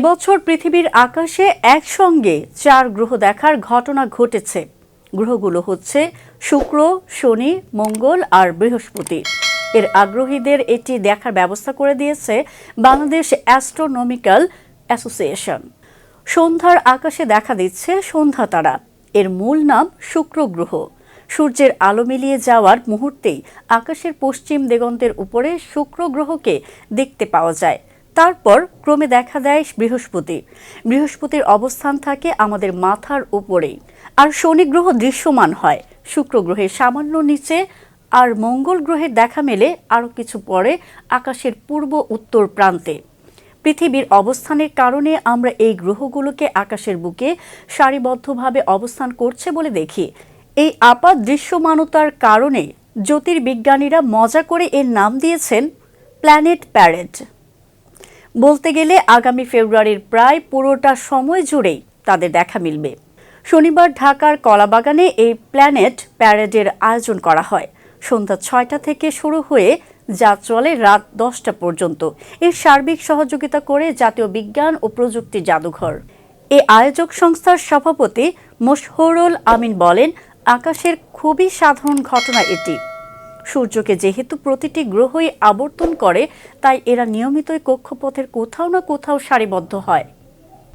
এবছর পৃথিবীর আকাশে একসঙ্গে চার গ্রহ দেখার ঘটনা ঘটেছে। গ্রহগুলো হচ্ছে শুক্র, শনি, মঙ্গল আর বৃহস্পতি। এর আগ্রহীদের এটি দেখার ব্যবস্থা করে দিয়েছে বাংলাদেশ অ্যাস্ট্রোনমিক্যাল অ্যাসোসিয়েশন। সন্ধ্যার আকাশে দেখা দিচ্ছে সন্ধ্যা তারা। এর মূল নাম শুক্র গ্রহ। সূর্যের আলো মিলিয়ে যাওয়ার মুহূর্তেই আকাশের পশ্চিম দিগন্তের উপরে শুক্র গ্রহকে দেখতে পাওয়া যায়। তারপর ক্রমে দেখা দেয় বৃহস্পতি। বৃহস্পতির অবস্থান থাকে আমাদের মাথার উপরেই। আর শনি গ্রহ দৃশ্যমান হয়। শুক্র গ্রহের সামান্য নিচে আর মঙ্গল গ্রহের দেখা মেলে আরও কিছু পরে আকাশের পূর্ব উত্তর প্রান্তে। পৃথিবীর অবস্থানের কারণে আমরা এই গ্রহগুলোকে আকাশের বুকে সারিবদ্ধভাবে অবস্থান করছে বলে দেখি। এই আপাত দৃশ্যমানতার কারণে জ্যোতির্বিজ্ঞানীরা মজা করে এর নাম দিয়েছেন প্ল্যানেট প্যারেড। বলতে গেলে আগামী ফেব্রুয়ারির প্রায় পুরোটা সময় জুড়েই তাদের দেখা মিলবে। শনিবার ঢাকার কলাবাগানে এই প্ল্যানেট প্যারেডের আয়োজন করা হয়। সন্ধ্যা ছয়টা থেকে শুরু হয়ে যা চলে রাত দশটা পর্যন্ত। এর সার্বিক সহযোগিতা করে জাতীয় বিজ্ঞান ও প্রযুক্তি জাদুঘর। এই আয়োজক সংস্থার সভাপতি মোশহরুল আমিন বলেন, আকাশের খুবই সাধারণ ঘটনা এটি। সূর্যকে যেহেতু প্রতিটি গ্রহই আবর্তন করে, তাই এরা নিয়মিতই কক্ষপথের কোথাও না কোথাও সারিবদ্ধ হয়।